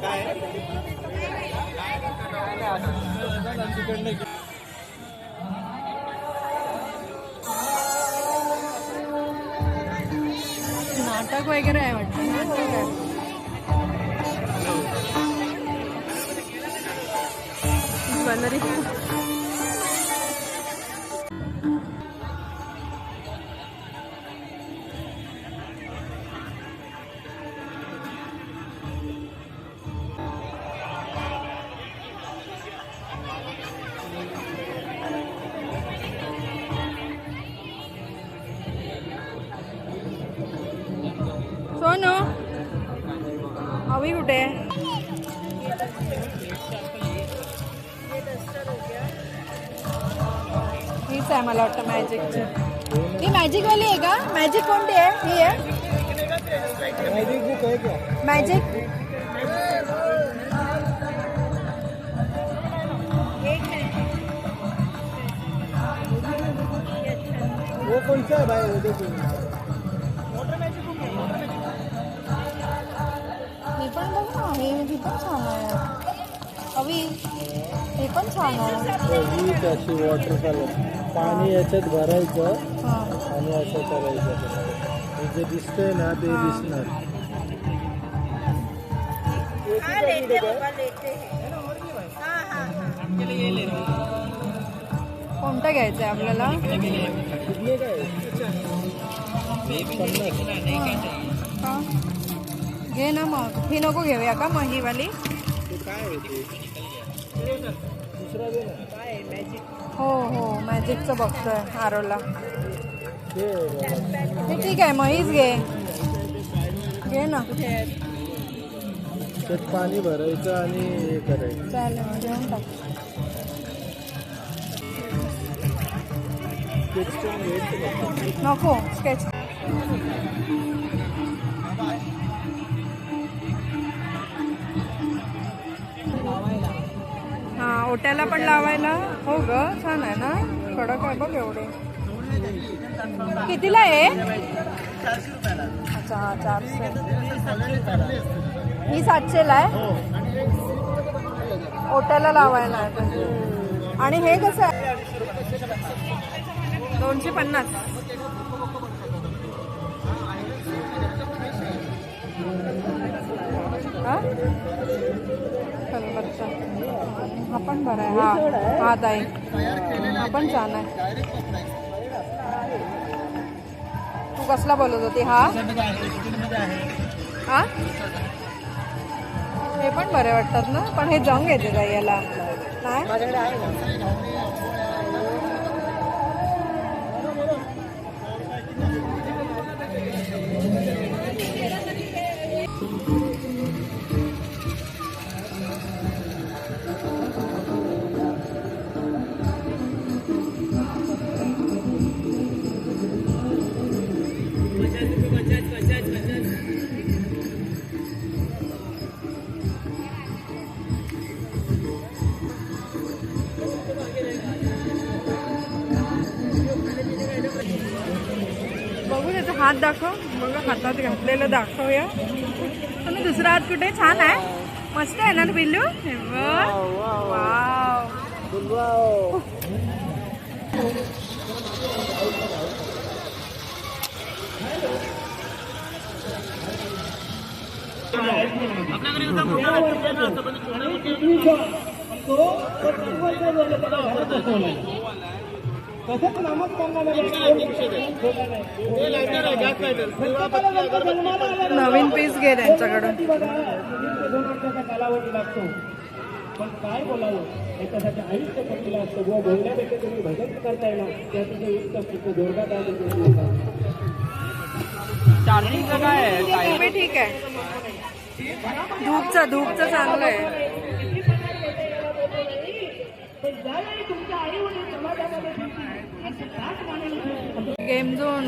नाटक वगैरे आहे वाटतं. नाटक आहे. ज्वेलरी अवी कुठे आहे? हीच आहे मला वाटतं मॅजिकची. ही मॅजिकवाली आहे का? मॅजिक कोणती आहे? ही आहे? Book magic? वो कौन सा है भाई पण बघ ना हे ही पण छान आहे अवी हे पण छान आहे हीच अशी वॉटर कलर पाणी याच्यात भरायचं आणि असं करायचं हे जे दिसतंय ना ते. दिसणार कोणतं घ्यायचं आहे आपल्याला पन्नास घे ना मग. ही नको घेऊया का मग ही वाली? हो हो मॅजिकचं बघतोय आरोला. ठीक आहे मग हीच घे. घे ना. त्यात पाणी भरायचं आणि हे करायचं. चालेल मग घेऊन टाक? नको स्केच. ओट्याला पण लावायला. हो ग छान आहे ना? कडक आहे बघ एवढे. कितीला आहे? अच्छा हा चारशे. ही सातशेला आहे? ओट्याला लावायला आहे आणि हे कसं आहे? दोनशे पन्नास. हां बरं, हा पण बरं आहे. हा हा ताई. हा पण छान आहे. तू कसला बोलत होती? हा? हा? हे पण बरे वाटतात ना? पण हे जंग येते ताई याला. नाही? हात दाखव. मग हातात घातलेलं दाखवूया. तुम्ही दुसरा हात कुठे? छान आहे. मस्त आहे ना बिल्लू? आपल्याकडे नवीन पीस घे त्यांच्याकडून. कालावधी लागतो पण काय बोलावं? याच्यासाठी आयुष्य पडलेलं असतं. व बोलण्यापेक्षा तुम्ही भजन करता येणार. त्याचं युक्त जोरदार तुम्ही ठीक आहे. धूपचं धूपचं चांगलं आहे. गेम झोन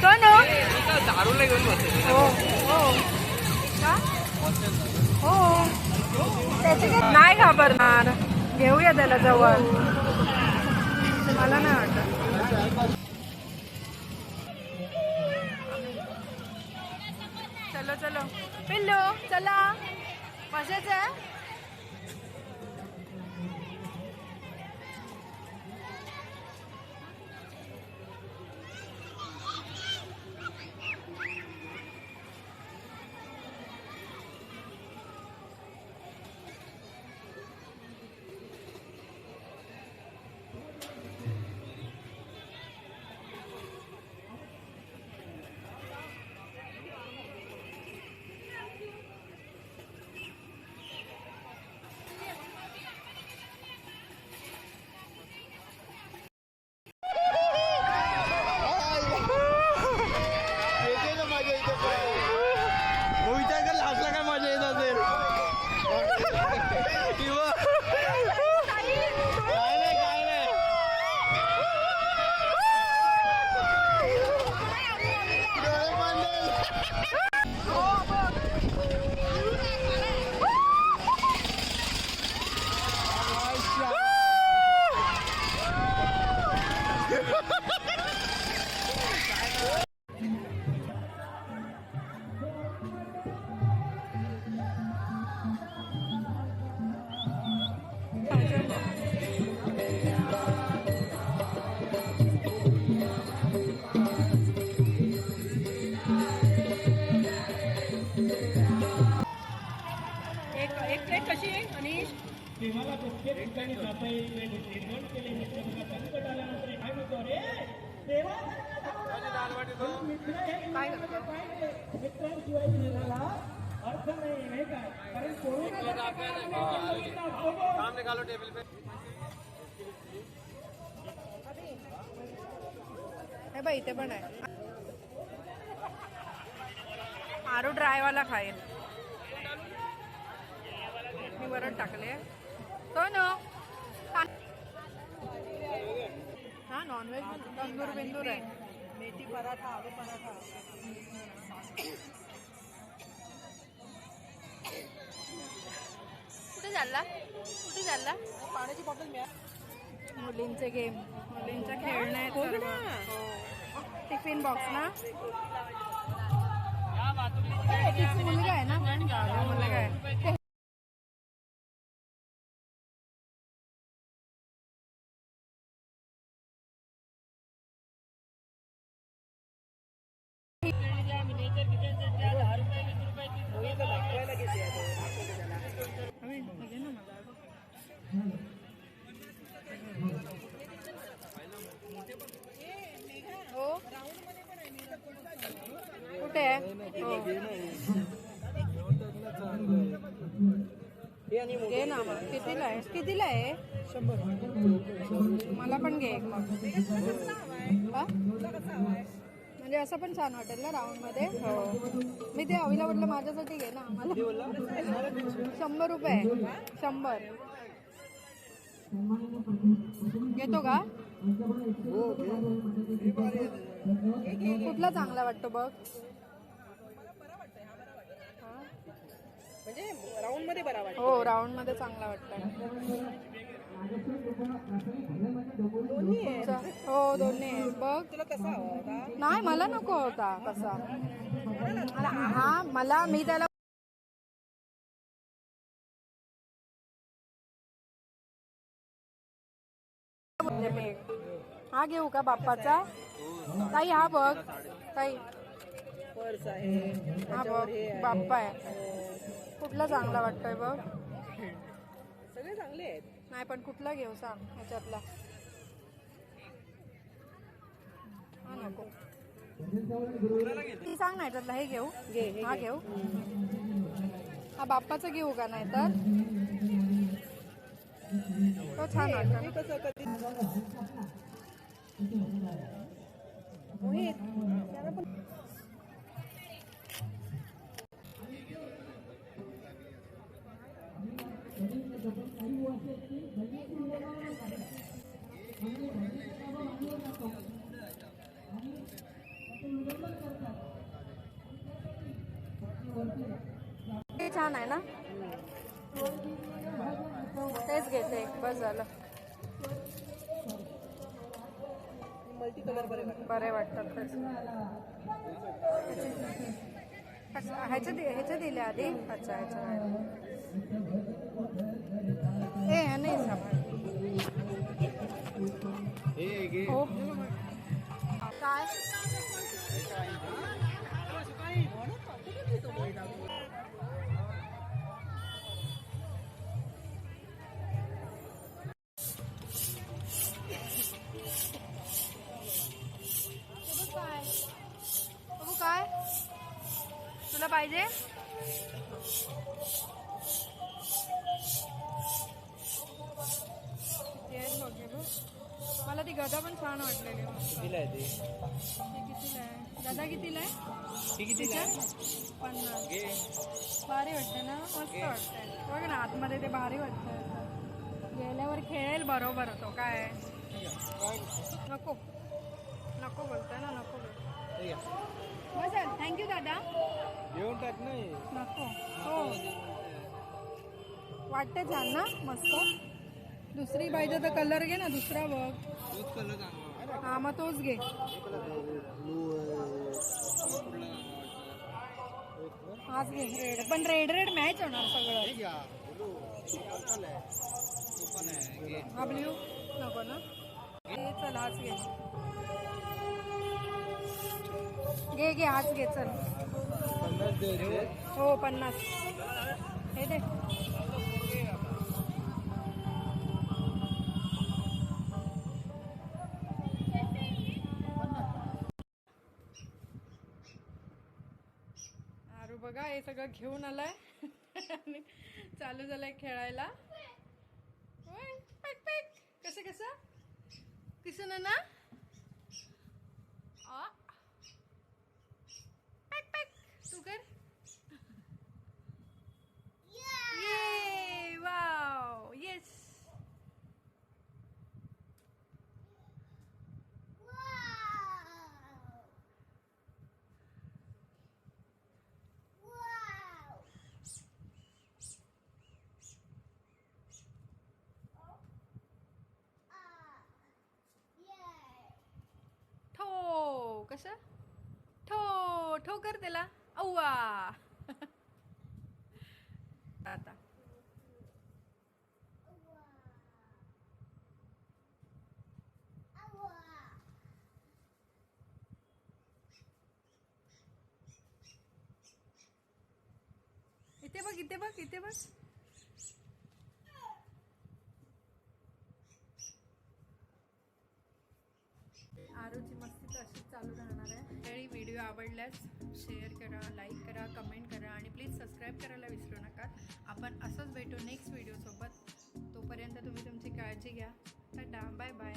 सोनू हो? हो हो. हो. नाही घाबरणार. घेऊया त्याला जवळ. मला नाही वाटत. चलो चलो. पिल्लू चला. मजेच आहे? प्रत्येक ठिकाणी निर्माण केले मित्र संकट आल्यानंतर काय म्हणतो देवा मित्रांशिवाय अर्थ नाही नाही काय कारण कोरोना हे बाई इथे पण आहे आरू ड्रायवाला खाईल. मी वरण टाकले. तो हो? ना नॉनव्हेज तंदूर बिंदूर आहे. मेथी पराठा आलू पराठा. कुठे चालला? कुठे चालला? पाण्याची बॉटल मिळा. मुलींचे गेम मुलींच्या खेळण्या आहेत सर्व. हो. टिफिन बॉक्स ना? एक मुलगा आहे ना? मुलगा आहे अबे, घे ना मला. हो कुठे आहे हो. हो, घे ना मग कितीला आहे कितीला आहे मला पण घे एक मग म्हणजे असं पण छान वाटेल ना राऊंडमध्ये हो मी ते हवीला म्हटलं माझ्यासाठी घे. ना मला शंभर रुपये शंभर घेतो का कुठला चांगला वाटतो बघ हा? म्हणजे राऊंडमध्ये बरा वाटत हो राऊंडमध्ये चांगला वाटतं दोन्ही आहे. हो दोन्ही आहे. बघ. तुला कसा हवा होता? नाही मला नको होता मला हा मला मी त्याला. हा घेऊ का बाप्पाचा? ताई हा बघ. ताई. पर्स आहे. हा बघ हे. बाप्पा आहे. कुठला चांगला वाटतोय बघ. सगळे चांगले आहेत. नाही पण कुठला घेऊ सांग ह्याच्यातला. हा नको. ती सांग ना ह्याच्यातला हे घेऊ. घे हे. घेऊ. हा बाप्पाचं घेऊ का नाही तर तो छान वाटतो. मोहित त्याला पण ते छान आहे ना? तेच घेते बस झालं. मल्टी कलर बरे वाटतात ह्याच्या दि- ह्याच्या दिल्या आधी? अच्छा ह्याच्या ए नाही सामान काय? काय? तुला पाहिजे? गदा पण छान वाटलेली. कितीला आहे ते? कितीला आहे? दादा कितीला आहे? ती कितीला आहे? पन्नास. घे. भारी वाटते ना? मस्त वाटते बघ ना आतमध्ये ते भारी वाटतं गेल्यावर खेळेल बरोबर तो काय नको. नको बोलतोय ना नको बोलतो हे घ्या. बस थँक्यू दादा. येऊन टाक ना हे. नको. हो. वाटते छान ना? मस्त. दुसरी पाहिजे तर कलर घे ना दुसरा बघ. हा मग तोच घे. हाच घे रेड पण रेड रेड मॅच होणार सगळं. हे ब्ल्यू नको ना. घे चल हाच घे. घे घे हाच घे चल. हो पन्नास. हे दे. हे सगळं घेऊन आलाय. आणि चालू झालंय खेळायला. कसं कसं? कसं ना ना आ. पॅक पॅक तू कर ये वाव येस ठो कसं ठो ठो कर त्याला औवा आता इथे बघ इथे बघ इथे बघ आरोची मस्ती तर अशीच चालू राहणार आहे. त्यावेळी व्हिडिओ आवडल्यास शेअर करा लाईक करा कमेंट करा आणि प्लीज सबस्क्राईब करायला विसरू नका. आपण असंच भेटू नेक्स्ट व्हिडिओसोबत. तोपर्यंत तुम्ही तुमची काळजी घ्या. Tata bye bye.